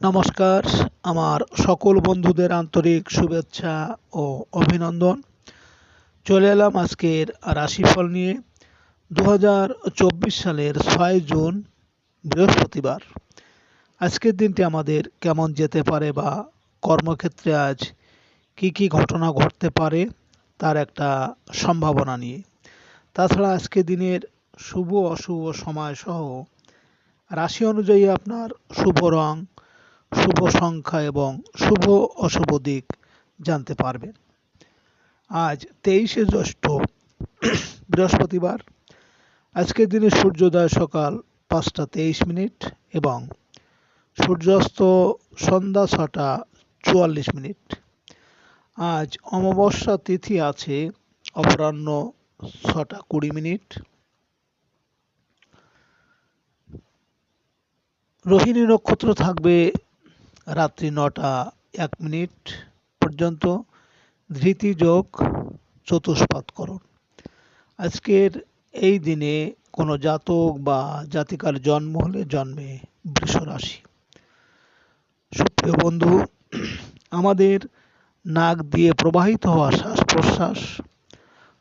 নমস্কার। আমার সকল বন্ধুদের আন্তরিক শুভেচ্ছা ও অভিনন্দন। চলে এলাম আজকের রাশিফল নিয়ে। দু হাজার চব্বিশ সালের ছয় জুন, বৃহস্পতিবার। আজকের দিনটি আমাদের কেমন যেতে পারে বা কর্মক্ষেত্রে আজ কি কি ঘটনা ঘটতে পারে, তার একটা সম্ভাবনা নিয়ে। তাছাড়া আজকে দিনের শুভ অশুভ সময় সহ রাশি অনুযায়ী আপনার শুভ রং শুভ সংখ্যা এবং শুভ অশুভ দিক জানতে পারবেন। আজ তেইশে জ্যৈষ্ঠ, বৃহস্পতিবার। আজকের দিনে সূর্যোদয় সকাল পাঁচটা তেইশ মিনিট এবং সূর্যাস্ত সন্ধ্যা ছটা চুয়াল্লিশ মিনিট। আজ অমাবস্যা তিথি আছে, অপরাহ্ন ছটা কুড়ি মিনিট। রোহিণী নক্ষত্র থাকবে রাত্রি নটা এক মিনিট পর্যন্ত ধৃতি যোগ চতুষ্পাতকরণ আজকের এই দিনে কোনো জাতক বা জাতিকার জন্ম হলে জন্মে বৃষ রাশি। সুপ্রিয় বন্ধু, আমাদের নাক দিয়ে প্রবাহিত হওয়া শ্বাস প্রশ্বাস,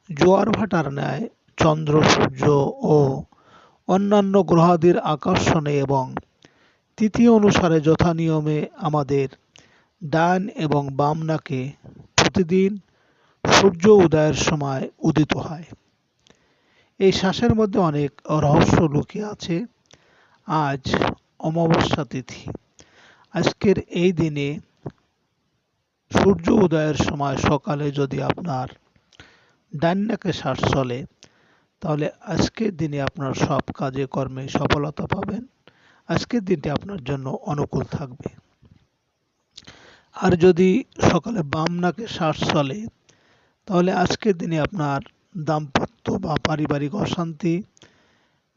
জোয়ার ভাটার ন্যায় চন্দ্র সূর্য ও অন্যান্য গ্রহাদির আকর্ষণে এবং তিথি অনুসারে যথা নিয়মে আমাদের ডান এবং বাম নাকে প্রতিদিন সূর্য উদয়ের সময় উদিত হয়। এই শ্বাসের মধ্যে অনেক রহস্য লুকিয়ে আছে। আজ অমাবস্যা তিথি। আজকের এই দিনে সূর্য উদয়ের সময় সকালে যদি আপনার ডান নাকে শ্বাস চলে, তাহলে আজকের দিনে আপনার সব কাজে কর্মে সফলতা পাবেন। আজকের দিনটি আপনার জন্য অনুকূল থাকবে। আর যদি সকালে বাম নাকে শ্বাস চলে, তাহলে আজকের দিনে আপনার দাম্পত্য বা পারিবারিক অশান্তি,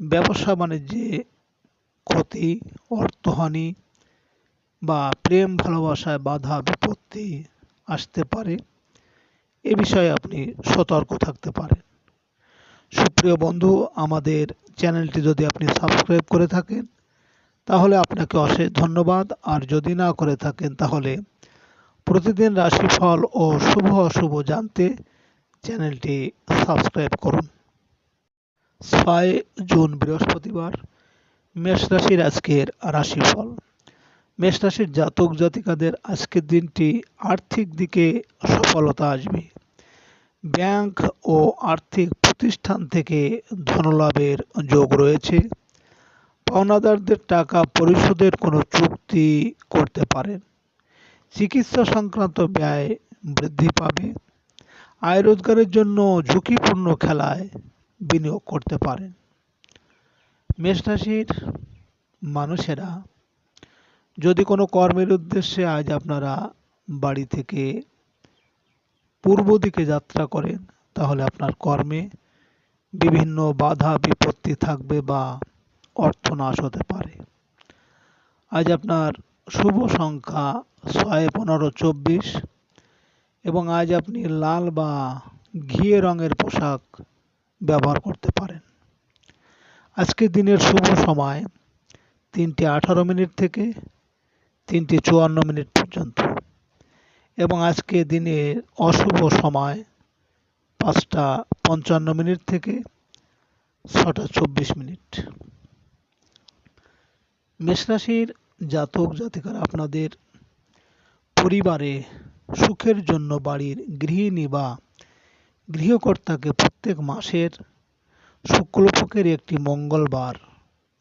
ব্যবসা বাণিজ্যে ক্ষতি, অর্থহানি বা প্রেম ভালোবাসায় বাধা, বিপত্তি আসতে পারে। এ বিষয়ে আপনি সতর্ক থাকতে পারেন। সুপ্রিয় বন্ধু, আমাদের চ্যানেলটি যদি আপনি সাবস্ক্রাইব করে থাকেন তাহলে আপনাকে অশেষ ধন্যবাদ। আর যদি না করে থাকেন তাহলে প্রতিদিন রাশিফল ও শুভ অশুভ জানতে চ্যানেলটি সাবস্ক্রাইব করুন। ছয় জুন, বৃহস্পতিবার, মেষ রাশির আজকের রাশিফল। মেষ রাশির জাতক জাতিকাদের আজকের দিনটি আর্থিক দিকে সফলতা আসবে। ব্যাংক ও আর্থিক প্রতিষ্ঠান থেকে ধনলাভের যোগ রয়েছে। পাওনাদারদের টাকা পরিশোধের কোনো চুক্তি করতে পারেন। চিকিৎসা সংক্রান্ত ব্যয় বৃদ্ধি পাবে। আয় রোজগারের জন্য ঝুঁকিপূর্ণ খেলায় বিনিয়োগ করতে পারেন। মেষরাশির মানুষেরা, যদি কোনো কর্মের উদ্দেশ্যে আজ আপনারা বাড়ি থেকে পূর্ব দিকে যাত্রা করেন, তাহলে আপনার কর্মে বিভিন্ন বাধা বিপত্তি থাকবে বা অর্থনাশ হতে পারে। আজ আপনার শুভ সংখ্যা ছয়, পনেরো, চব্বিশ এবং আজ আপনি লাল বা ঘিয়ে রঙের পোশাক ব্যবহার করতে পারেন। আজকের দিনের শুভ সময় তিনটে আঠারো মিনিট থেকে তিনটি চুয়ান্ন মিনিট পর্যন্ত এবং আজকে দিনের অশুভ সময় পাঁচটা পঞ্চান্ন মিনিট থেকে ছটা চব্বিশ মিনিট। মেষরাশির জাতক, জাতিকারা আপনাদের পরিবারে সুখের জন্য বাড়ির গৃহিণী বা গৃহকর্তাকে প্রত্যেক মাসের শুক্লপক্ষের একটি মঙ্গলবার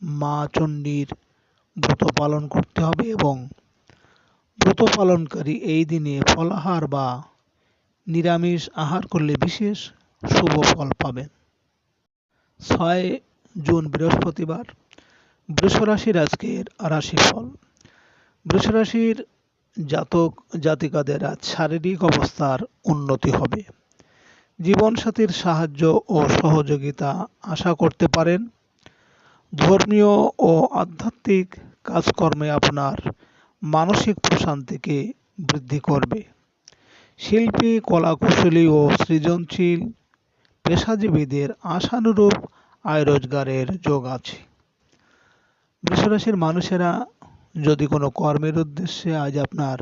মা চণ্ডীর ব্রত পালন করতে হবে এবং ব্রত পালনকারী এই দিনে ফলাহার বা নিরামিষ আহার করলে বিশেষ শুভ ফল পাবেন। ছয় জুন বৃহস্পতিবার বৃষরাশির আজকের রাশিফল। বৃষরাশির জাতক, জাতিকাদের আজ শারীরিক অবস্থার উন্নতি হবে। জীবনসাথীর সাহায্য ও সহযোগিতা আশা করতে পারেন। ধর্মীয় ও আধ্যাত্মিক কাজকর্মে আপনার মানসিক প্রশান্তিকে বৃদ্ধি করবে। শিল্পী, কলাকুশলী ও সৃজনশীল পেশাজীবীদের আশানুরূপ আয় রোজগারের যোগ আছে। বৃষরাশির মানুষেরা যদি কোনো কর্মের উদ্দেশ্যে আজ আপনার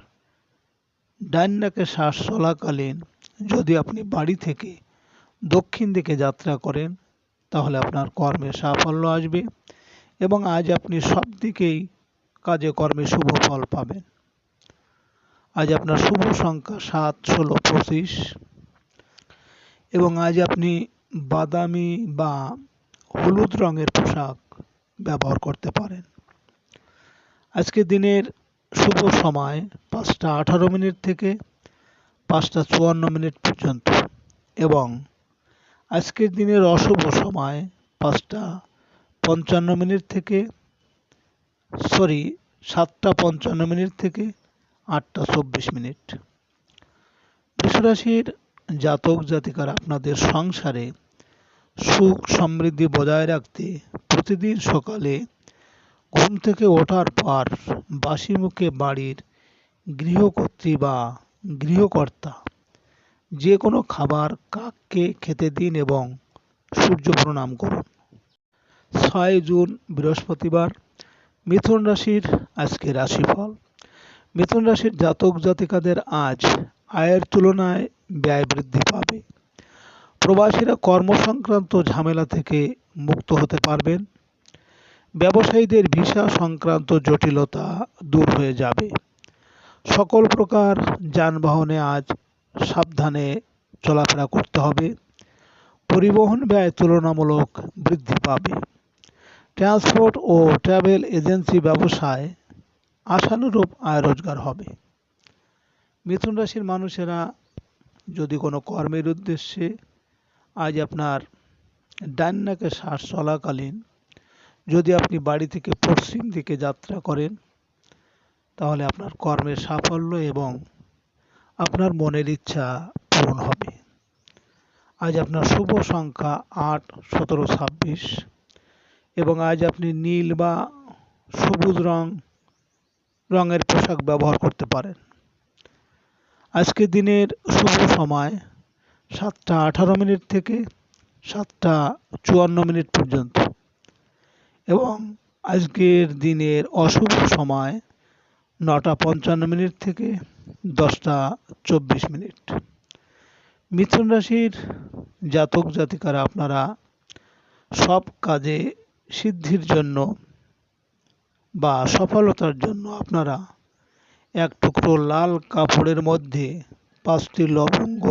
ডান নাকে শ্বাস চলাকালীন যদি আপনি বাড়ি থেকে দক্ষিণ দিকে যাত্রা করেন, তাহলে আপনার কর্মে সাফল্য আসবে এবং আজ আপনি সব দিকেই কাজে কর্মে শুভ ফল পাবেন। আজ আপনার শুভ সংখ্যা সাত, ষোলো, পঁচিশ এবং আজ আপনি বাদামি বা হলুদ রঙের পোশাক ব্যবহার করতে পারেন। আজকে দিনের শুভ সময় পাঁচটা আঠারো মিনিট থেকে পাঁচটা চুয়ান্ন মিনিট পর্যন্ত এবং আজকের দিনের অশুভ সময় পাঁচটা পঞ্চান্ন মিনিট থেকে, সরি, সাতটা পঞ্চান্ন মিনিট থেকে আটটা চব্বিশ মিনিট। বৃষরাশির জাতক জাতিকার আপনাদের সংসারে সুখ সমৃদ্ধি বজায় রাখতে প্রতিদিন সকালে ঘুম থেকে ওঠার পর বাসি মুখে বাড়ির গৃহকর্ত্রী বা গৃহকর্তা যে কোনো খাবার কাককে খেতে দিন এবং সূর্য প্রণাম করুন। ছয় জুন, বৃহস্পতিবার, মিথুন রাশির আজকে রাশিফল। মিথুন রাশির জাতক জাতিকাদের আজ আয়ের তুলনায় ব্যয় বৃদ্ধি পাবে। প্রবাসীরা কর্মসংক্রান্ত ঝামেলা থেকে মুক্ত হতে পারবেন। ব্যবসায়ীদের ভিসা সংক্রান্ত জটিলতা দূর হয়ে যাবে। সকল প্রকার যানবাহনে আজ সাবধানে চলাফেরা করতে হবে। পরিবহন ব্যয় তুলনামূলক বৃদ্ধি পাবে। ট্রান্সপোর্ট ও ট্রাভেল এজেন্সি ব্যবসায় আশানুরূপ আয় রোজগার হবে। মিথুন রাশির মানুষেরা যদি কোনো কর্মের উদ্দেশ্যে আজ আপনার ডান নাকে শ্বাস চলাকালীন যদি আপনি বাড়ি থেকে পশ্চিম দিকে যাত্রা করেন, তাহলে আপনার কর্মের সাফল্য এবং আপনার মনের ইচ্ছা পূরণ হবে। আজ আপনার শুভ সংখ্যা আট, সতেরো, ছাব্বিশ এবং আজ আপনি নীল বা সবুজ রং, রঙের পোশাক ব্যবহার করতে পারেন। আজকে দিনের শুভ সময় সাতটা আঠারো মিনিট থেকে সাতটা চুয়ান্ন মিনিট পর্যন্ত। এবং আজকের দিনের অশুভ সময় নটা পঞ্চান্ন মিনিট থেকে দশটা চব্বিশ মিনিট। মিথুন রাশির জাতক জাতিকারা, আপনারা সব কাজে সিদ্ধির জন্য বা সফলতার জন্য আপনারা এক টুকরো লাল কাপড়ের মধ্যে পাঁচটি লবঙ্গ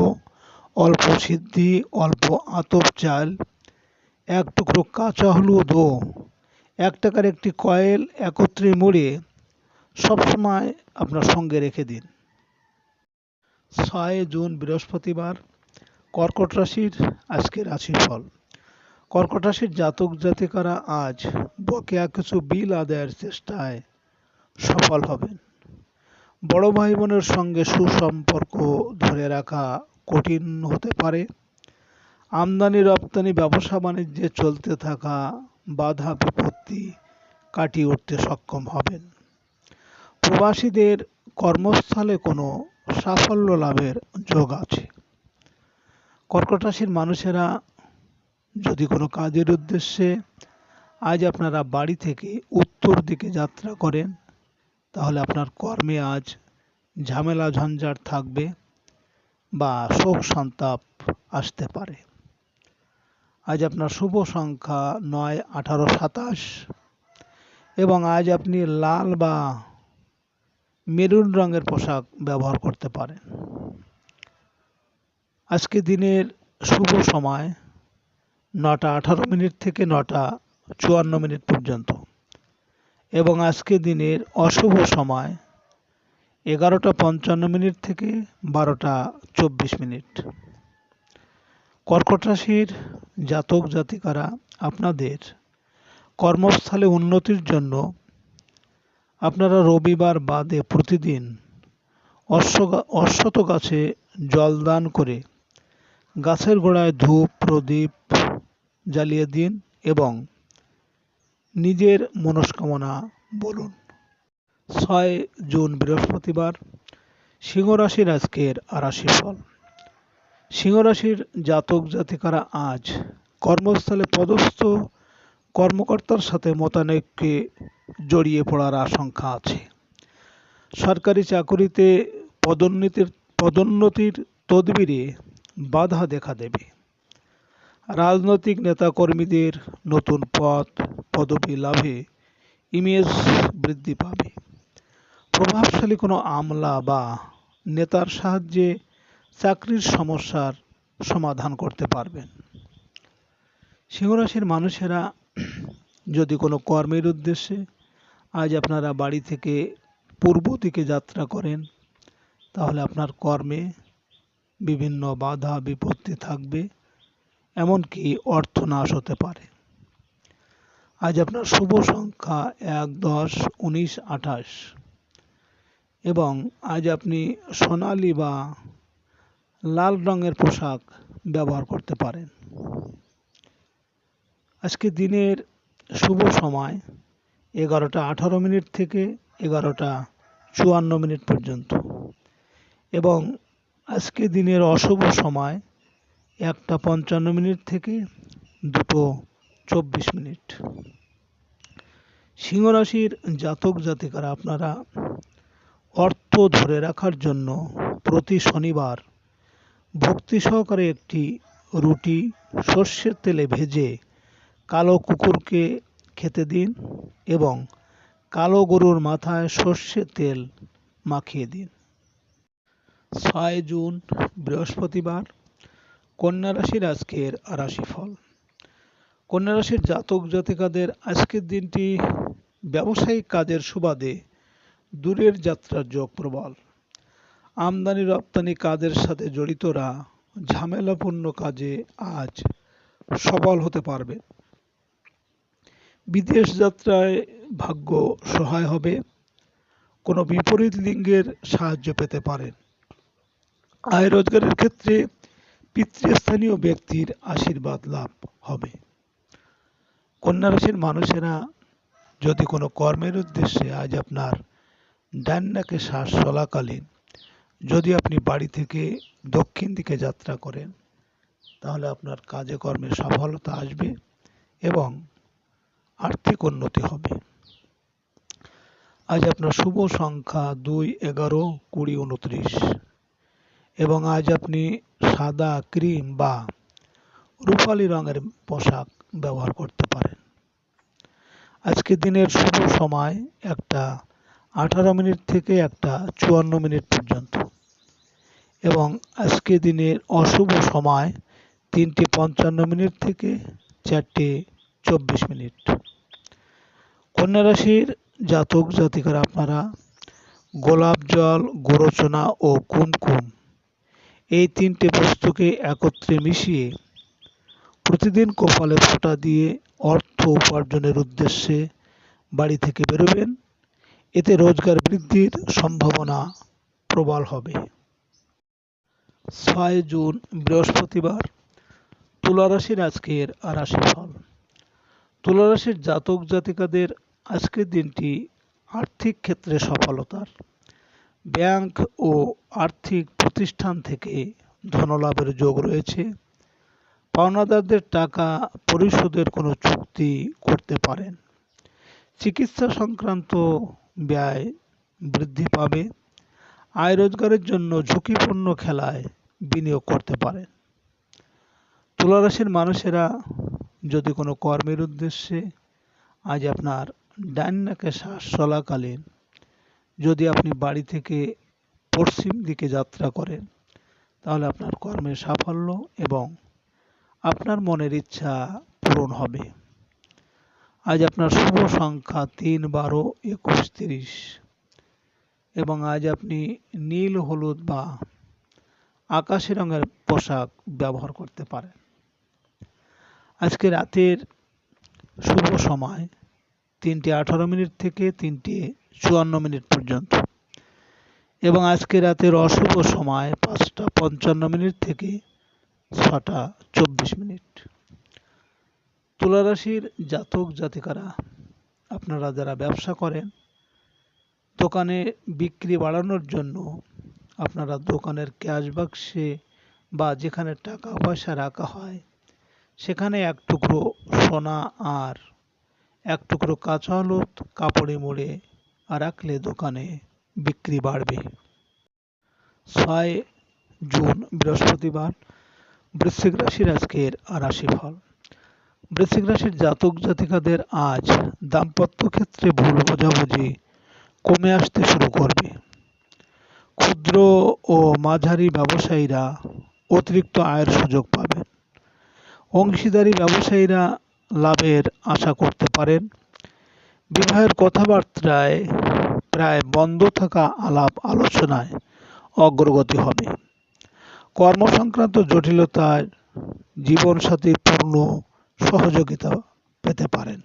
অল্প সিদ্ধি, অল্প আতপ চাল, এক টুকরো কাঁচা হলুদ ও এক টাকার একটি কয়েল একত্রে মুড়ে সবসময় আপনার সঙ্গে রেখে দিন। ছয় জুন, বৃহস্পতিবার, কর্কট রাশির আজকে রাশিফল। কর্কট রাশির জাতক জাতিকারা আজ বকেয়া কিছু বিল আদায়ের চেষ্টায় সফল হবেন। বড় ভাই বোনের সঙ্গে সুসম্পর্ক ধরে রাখা কঠিন হতে পারে। আমদানি, রপ্তানি, ব্যবসা, বাণিজ্যে চলতে থাকা বাধা বিপত্তি কাটিয়ে উঠতে সক্ষম হবেন। প্রবাসীদের কর্মস্থলে কোনো সাফল্য লাভের যোগ আছে। কর্কট রাশির মানুষেরা যদি কোনো কাজের উদ্দেশ্যে আজ আপনারা বাড়ি থেকে উত্তর দিকে যাত্রা করেন, তাহলে আপনার কর্মে আজ ঝামেলা, ঝঞ্ঝাট থাকবে। বা শোক সন্তাপ আসতে পারে। আজ আপনার শুভ সংখ্যা নয়, আঠারো, সাতাশ এবং আজ আপনি লাল বা মেরুন রঙের পোশাক ব্যবহার করতে পারেন। আজকে দিনের শুভ সময় নটা আঠারো মিনিট থেকে নটা চুয়ান্ন মিনিট পর্যন্ত এবং আজকে দিনের অশুভ সময় এগারোটা পঞ্চান্ন মিনিট থেকে বারোটা চব্বিশ মিনিট। কর্কট রাশির জাতক জাতিকারা, আপনাদের কর্মস্থলে উন্নতির জন্য আপনারা রবিবার বাদে প্রতিদিন অশ্বত গাছে জল দান করে গাছের গোড়ায় ধূপ, প্রদীপ জ্বালিয়ে দিন এবং নিজের মনস্কামনা বলুন। ছয় জুন, বৃহস্পতিবার সিংহ রাশির আজকের রাশিফল সিংহ রাশির জাতক জাতিকারা আজ কর্মস্থলে পদস্থ, কর্মকর্তার সাথে মতানৈক্যে জড়িয়ে পড়ার আশঙ্কা আছে। সরকারি চাকুরিতে পদোন্নতির পদোন্নতির তদবিরে বাধা দেখা দেবে। রাজনৈতিক নেতাকর্মীদের নতুন পদ, পদবি লাভে ইমেজ বৃদ্ধি পাবে। প্রভাবশালী কোনো আমলা বা নেতার সাহায্যে চাকরির সমস্যার সমাধান করতে পারবেন। সিংহরাশির মানুষেরা যদি কোনো কর্মের উদ্দেশ্যে আজ আপনারা বাড়ি থেকে পূর্ব দিকে যাত্রা করেন, তাহলে আপনার কর্মে বিভিন্ন বাধা বিপত্তি থাকবে, এমনকি অর্থনাশ হতে পারে। আজ আপনার শুভ সংখ্যা এক দশ উনিশ আঠাশ। এবং আজ আপনি সোনালি বা লাল রঙের পোশাক ব্যবহার করতে পারেন। আজকে দিনের শুভ সময় এগারোটা আঠারো মিনিট থেকে এগারোটা চুয়ান্ন মিনিট পর্যন্ত। এবং আজকে দিনের অশুভ সময় একটা পঞ্চান্ন মিনিট থেকে দুটো চব্বিশ মিনিট। সিংহ রাশির জাতক জাতিকারা আপনারা অর্থ ধরে রাখার জন্য প্রতি শনিবার ভক্তি সহকারে একটি রুটি সর্ষের তেলে ভেজে কালো কুকুরকে খেতে দিন এবং কালো গরুর মাথায় সর্ষের তেল মাখিয়ে দিন। ছয় জুন, বৃহস্পতিবার, কন্যা রাশির আজকের রাশিফল। কন্যা রাশির জাতক জাতিকাদের আজকের দিনটি ব্যবসায়িক কাজের সুবাদে দূরের যাত্রার যোগ প্রবল। আমদানি রপ্তানি কাজের সাথে জড়িতরা ঝামেলাপূর্ণ কাজে আজ সফল হতে পারবে। বিদেশ যাত্রায় ভাগ্য সহায় হবে, কোনো বিপরীত লিঙ্গের সাহায্য পেতে পারেন আয় রোজগারের ক্ষেত্রে পিতৃস্থানীয় ব্যক্তির আশীর্বাদ লাভ হবে। কন্যা রাশির মানুষেরা যদি কোনো কর্মের উদ্দেশ্যে আজ আপনার ডান নাকে শ্বাস চলাকালীন। যদি আপনি বাড়ি থেকে দক্ষিণ দিকে যাত্রা করেন, তাহলে আপনার কাজে কর্মে সফলতা আসবে এবং আর্থিক উন্নতি হবে। আজ আপনার শুভ সংখ্যা দুই, এগারো, কুড়ি, উনত্রিশ। এবং আজ আপনি সাদা ক্রিম বা রূপালি রঙের পোশাক ব্যবহার করতে পারেন। আজকে দিনের শুভ সময় একটা আঠারো মিনিট থেকে একটা চুয়ান্ন মিনিট পর্যন্ত। এবং আজকে দিনের অশুভ সময় তিনটে পঞ্চান্ন মিনিট থেকে চারটে চব্বিশ মিনিট। কন্যা রাশির জাতক জাতিকারা আপনারা, গোলাপ জল গোরচনা ও কুমকুম, এই তিনটে বস্তুকে একত্রে মিশিয়ে প্রতিদিন কপালে ফোঁটা দিয়ে অর্থ উপার্জনের উদ্দেশ্যে বাড়ি থেকে বেরোবেন। এতে রোজগার বৃদ্ধির সম্ভাবনা প্রবল হবে। ছয় জুন, বৃহস্পতিবার, তুলা রাশির আজকের রাশিফল। তুলা রাশির জাতক জাতিকাদের আজকের দিনটি আর্থিক ক্ষেত্রে সফলতার। ব্যাংক ও আর্থিক প্রতিষ্ঠান থেকে ধনলাভের যোগ রয়েছে। পাওনাদারদের টাকা পরিশোধের কোনো চুক্তি করতে পারেন। চিকিৎসা সংক্রান্ত ব্যয় বৃদ্ধি পাবে। আয় রোজগারের জন্য ঝুঁকিপূর্ণ খেলায় বিনিয়োগ করতে পারেন। তুলারাশির মানুষেরা যদি কোনো কর্মের উদ্দেশ্যে আজ আপনার ডান নাকে শ্বাস চলাকালীন যদি আপনি বাড়ি থেকে পশ্চিম দিকে যাত্রা করেন, তাহলে আপনার কর্মের সাফল্য এবং আপনার মনের ইচ্ছা পূরণ হবে। আজ আপনার শুভ সংখ্যা তিন, বারো, একুশ, তিরিশ। এবং আজ আপনি নীল, হলুদ বা আকাশি রঙের পোশাক ব্যবহার করতে পারেন। আজকে রাতের শুভ সময় তিনটে আঠারো মিনিট থেকে তিনটে চুয়ান্ন মিনিট পর্যন্ত। এবং আজকে রাতের অশুভ সময় পাঁচটা পঞ্চান্ন মিনিট থেকে ছটা চব্বিশ মিনিট। তুলারাশির জাতক জাতিকারা, আপনারা যারা ব্যবসা করেন, দোকানে বিক্রি বাড়ানোর জন্য আপনারা দোকানের ক্যাশ বাক্সে বা যেখানে টাকা পয়সা রাখা হয়, সেখানে এক টুকরো সোনা আর এক টুকরো কাঁচা হলুদ কাপড়ে মুড়ে রাখলে দোকানে বিক্রি বাড়বে। ছয় জুন বৃহস্পতিবার, বৃশ্চিক রাশির আজকের রাশিফল। বৃশ্চিক রাশির জাতক জাতিকাদের আজ দাম্পত্য ক্ষেত্রে ভুল বোঝাবুঝি কমে আসতে শুরু করবে। ক্ষুদ্র ও মাঝারি ব্যবসায়ীরা অতিরিক্ত আয়ের সুযোগ পাবেন। অংশীদারি ব্যবসায়ীরা লাভের আশা করতে পারেন। বিবাহের কথাবার্তায় প্রায় বন্ধ থাকা আলাপ আলোচনায় অগ্রগতি হবে। কর্মসংক্রান্ত জটিলতায় জীবনসাথীর পূর্ণ সহযোগিতা পেতে পারেন।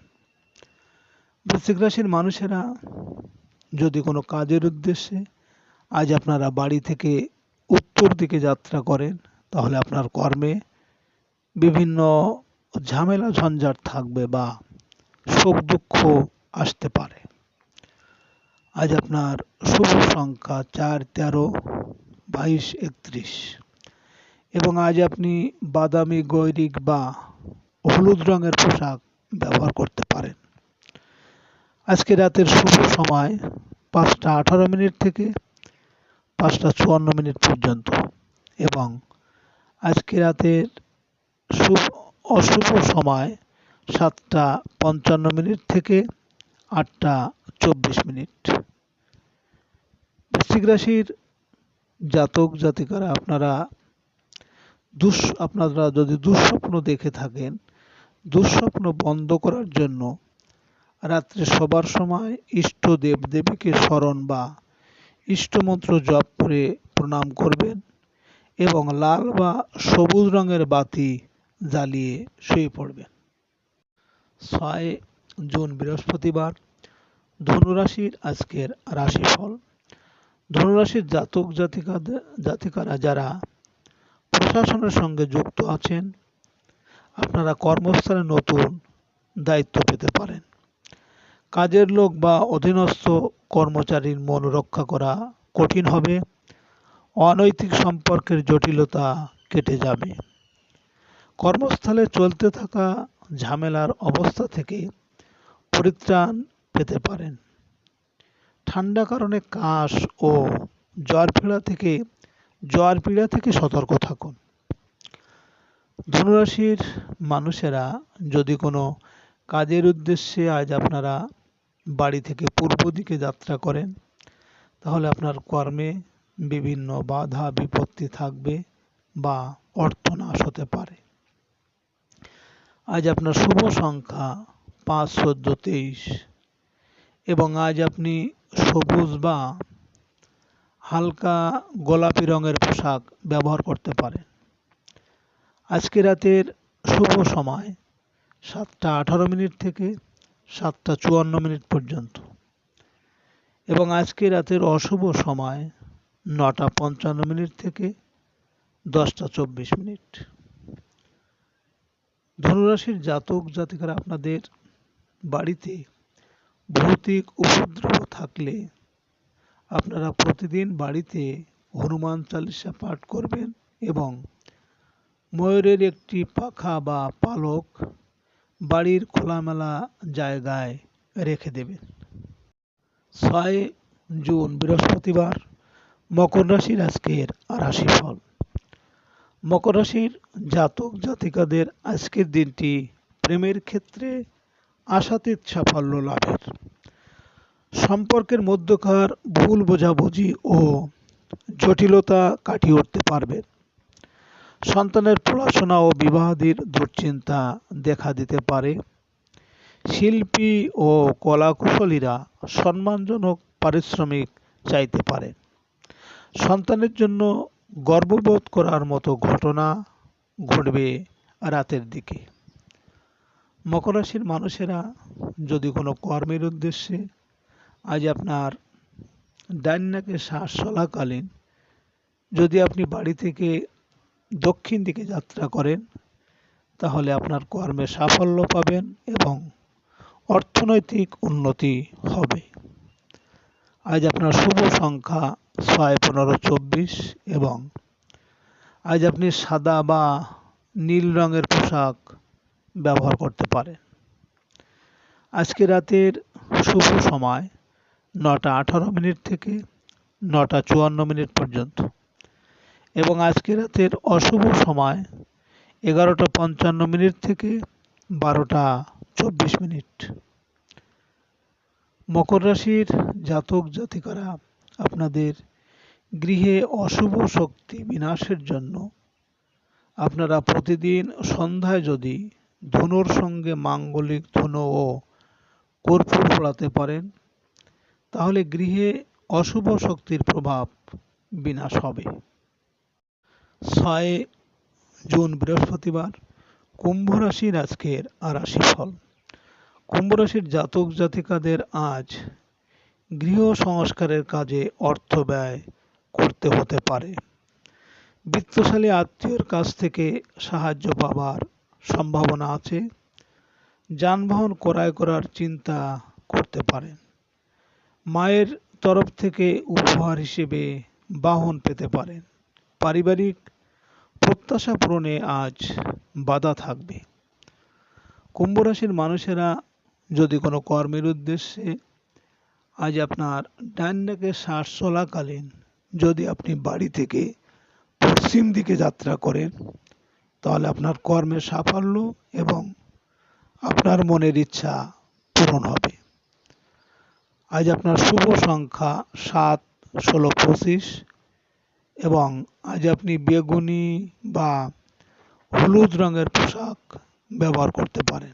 বৃশ্চিক রাশির মানুষেরা যদি কোনো কাজের উদ্দেশ্যে আজ আপনারা বাড়ি থেকে উত্তর দিকে যাত্রা করেন, তাহলে আপনার কর্মে বিভিন্ন ঝামেলা ঝঞ্ঝাট থাকবে বা সুখ দুঃখ আসতে পারে। আজ আপনার শুভ সংখ্যা চার, তেরো, বাইশ, একত্রিশ। এবং আজ আপনি বাদামি, গৈরিক বা হলুদ রঙের পোশাক ব্যবহার করতে পারেন। আজকে রাতের শুভ সময় পাঁচটা আঠারো মিনিট থেকে পাঁচটা চুয়ান্ন মিনিট পর্যন্ত এবং আজকে রাতের শুভ, অশুভ সময় সাতটা পঞ্চান্ন মিনিট থেকে আটটা চব্বিশ মিনিট। বৃশ্চিক রাশির জাতক জাতিকারা আপনারা দুঃ আপনারা যদি দুঃস্বপ্ন দেখে থাকেন দুঃস্বপ্ন বন্ধ করার জন্য রাত্রে শোবার সময় ইষ্ট দেব দেবীকে স্মরণ বা ইষ্টমন্ত্র জপ করে প্রণাম করবেন এবং লাল বা সবুজ রঙের বাতি জ্বালিয়ে শুয়ে পড়বেন। ছয় জুন, বৃহস্পতিবার, ধনুরাশির আজকের রাশিফল। ধনুরাশির জাতক জাতিকা জাতিকারা যারা প্রশাসনের সঙ্গে যুক্ত আছেন আপনারা কর্মস্থলে নতুন দায়িত্ব পেতে পারেন। কাজের লোক বা অধীনস্থ কর্মচারীর মন রক্ষা করা কঠিন হবে। অনৈতিক সম্পর্কের জটিলতা কেটে যাবে। কর্মস্থলে চলতে থাকা ঝামেলার অবস্থা থেকে পরিত্রাণ পেতে পারেন। ঠান্ডা কারণে কাশ ও জ্বর পীড়া থেকে জ্বর পীড়া থেকে সতর্ক থাকুন। ধনুরাশির মানুষেরা যদি কোনো কাজের উদ্দেশ্যে আজ আপনারা বাড়ি থেকে পূর্ব দিকে যাত্রা করেন, তাহলে আপনার কর্মে বিভিন্ন বাধা, বিপত্তি থাকবে বা অর্থনাশ হতে পারে। আজ আপনার শুভ সংখ্যা পাঁচ, চোদ্দ, তেইশ এবং আজ আপনি সবুজ বা হালকা গোলাপি রঙের পোশাক ব্যবহার করতে পারেন। আজকে রাতের শুভ সময় সাতটা আঠারো মিনিট থেকে সাতটা চুয়ান্ন মিনিট পর্যন্ত। এবং আজকে রাতের অশুভ সময় নটা পঞ্চান্ন মিনিট থেকে দশটা চব্বিশ মিনিট। ধনুরাশির জাতক জাতিকারা আপনাদের বাড়িতে ভৌতিক উপদ্রব থাকলে আপনারা প্রতিদিন বাড়িতে হনুমান চালিসা পাঠ করবেন এবং ময়ূরের একটি পাখা বা পালক বাড়ির খোলামেলা জায়গায় রেখে দেবেন। ছয় জুন, বৃহস্পতিবার, মকর রাশির আজকের রাশিফল। মকর রাশির জাতক জাতিকাদের আজকের দিনটি প্রেমের ক্ষেত্রে আশাতীত সাফল্য লাভের। সম্পর্কের মধ্যকার ভুল বোঝাবুঝি ও জটিলতা কাটিয়ে উঠতে পারবেন। সন্তানের পড়াশোনা ও বিবাহাদির দুশ্চিন্তা দেখা দিতে পারে। শিল্পী ও কলাকুশলীরা সম্মানজনক পারিশ্রমিক চাইতে পারে। সন্তানের জন্য গর্ববোধ করার মতো ঘটনা ঘটবে রাতের দিকে। মকর রাশির মানুষেরা যদি কোনো কর্মের উদ্দেশ্যে আজ আপনার ডাইন নাকে শ্বাস চলাকালীন যদি আপনি বাড়ি থেকে দক্ষিণ দিকে যাত্রা করেন, তাহলে আপনার কর্মে সাফল্য পাবেন এবং অর্থনৈতিক উন্নতি হবে। আজ আপনার শুভ সংখ্যা ছয়, পনেরো, চব্বিশ এবং আজ আপনি সাদা বা নীল রঙের পোশাক ব্যবহার করতে পারেন। আজকে রাতের শুভ সময় নটা আঠারো মিনিট থেকে নটা চুয়ান্ন মিনিট পর্যন্ত। এবং আজকে রাতের অশুভ সময় এগারোটা পঞ্চান্ন মিনিট থেকে বারোটা চব্বিশ মিনিট। মকর রাশির জাতক জাতিকারা, আপনাদের গৃহে অশুভ শক্তি বিনাশের জন্য আপনারা প্রতিদিন সন্ধ্যায় যদি ধনুর সঙ্গে মাঙ্গলিক ধনু ও কর্পূর পোড়াতে পারেন, তাহলে গৃহে অশুভ শক্তির প্রভাব বিনাশ হবে। ছয় জুন বৃহস্পতিবার কুম্ভ রাশির আজকের রাশিফল। কুম্ভ রাশির জাতক জাতিকাদের আজ গৃহ সংস্কারের কাজে অর্থ ব্যয় করতে হতে পারে। বৃত্তশালী আত্মীয়র কাছ থেকে সাহায্য পাবার সম্ভাবনা আছে। যানবাহন ক্রয় করার চিন্তা করতে পারেন। মায়ের তরফ থেকে উপহার হিসেবে বাহন পেতে পারেন। পারিবারিক প্রত্যাশা পূরণে আজ বাধা থাকবে। কুম্ভ রাশির মানুষেরা যদি কোনো কর্মের উদ্দেশ্যে আজ আপনার ডান ডাকে শ্বাস চলাকালীন যদি আপনি বাড়ি থেকে পশ্চিম দিকে যাত্রা করেন, তাহলে আপনার কর্মের সাফল্য এবং আপনার মনের ইচ্ছা পূরণ হবে। আজ আপনার শুভ সংখ্যা সাত, ষোলো, পঁচিশ। এবং আজ আপনি বেগুনি বা হলুদ রঙের পোশাক ব্যবহার করতে পারেন।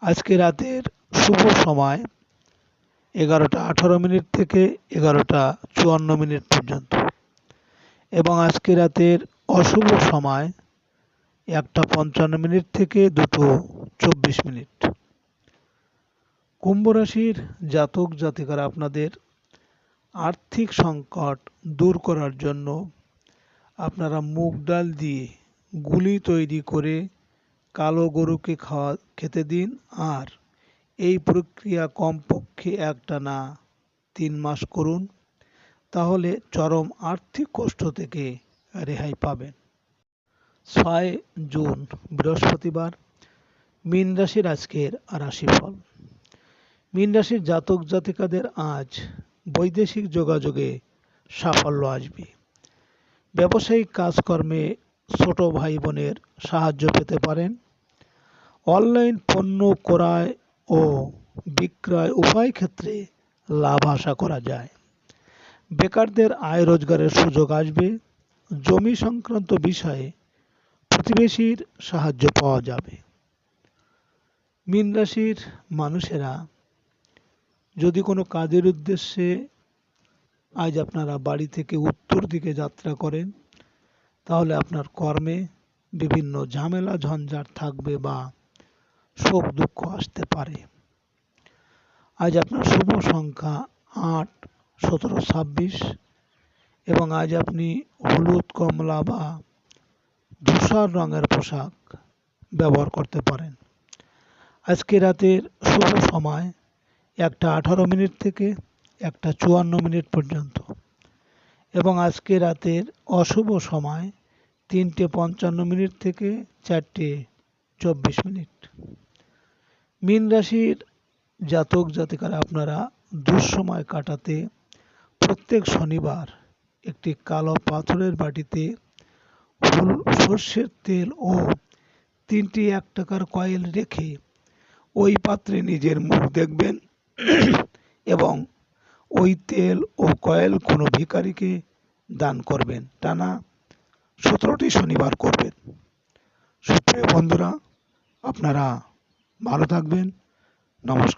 আজকে রাতের শুভ সময় এগারোটা আঠারো মিনিট থেকে এগারোটা চুয়ান্ন মিনিট পর্যন্ত। এবং আজকে রাতের অশুভ সময় একটা পঞ্চান্ন মিনিট থেকে দুটো চব্বিশ মিনিট। কুম্ভ রাশির জাতক জাতিকারা আপনাদের আর্থিক সংকট দূর করার জন্য আপনারা মুগ ডাল দিয়ে গুলি তৈরি করে কালো গরুকে খাওয়া, খেতে দিন। আর এই প্রক্রিয়া কমপক্ষে একটা না তিন মাস করুন, তাহলে চরম আর্থিক কষ্ট থেকে রেহাই পাবেন। ছয় জুন, বৃহস্পতিবার, মীন রাশির আজকের রাশিফল। মীন রাশির জাতক জাতিকাদের আজ বৈদেশিক যোগাযোগে সাফল্য আসবে। ব্যবসায়িক কাজকর্মে ছোট ভাই বোনের সাহায্য পেতে পারেন। অনলাইন পণ্য ক্রয় ও বিক্রয় উভয় ক্ষেত্রে লাভ আশা করা যায়। বেকারদের আয় রোজগারের সুযোগ আসবে। জমি সংক্রান্ত বিষয়ে প্রতিবেশীর সাহায্য পাওয়া যাবে। মীন রাশির মানুষেরা যদি কোনো কাজের উদ্দেশ্যে আজ আপনারা বাড়ি থেকে উত্তর দিকে যাত্রা করেন, তাহলে আপনার কর্মে বিভিন্ন ঝামেলা, ঝঞ্ঝাট থাকবে বা শোক দুঃখ আসতে পারে। আজ আপনার শুভ সংখ্যা আট, সতেরো, ছাব্বিশ এবং আজ আপনি হলুদ, কমলা বা ধূসর রঙের পোশাক ব্যবহার করতে পারেন। আজকে রাতের শুভ সময়। একটা আঠারো মিনিট থেকে একটা চুয়ান্ন মিনিট পর্যন্ত। এবং আজকে রাতের অশুভ সময় তিনটে পঞ্চান্ন মিনিট থেকে চারটে চব্বিশ মিনিট। মীন রাশির জাতক জাতিকারা, আপনারা দুঃসময় কাটাতে প্রত্যেক শনিবার একটি কালো পাথরের বাটিতে ফুল, সর্ষের তেল ও তিনটি এক টাকার কয়েল রেখে ওই পাত্রে নিজের মুখ দেখবেন। এবং ওই তেল ও কয়েল কোনো ভিখারিকে দান করবেন। টানা সতেরোটি শনিবার করবেন। সুপ্রিয় বন্ধুরা, আপনারা ভালো থাকবেন। নমস্কার।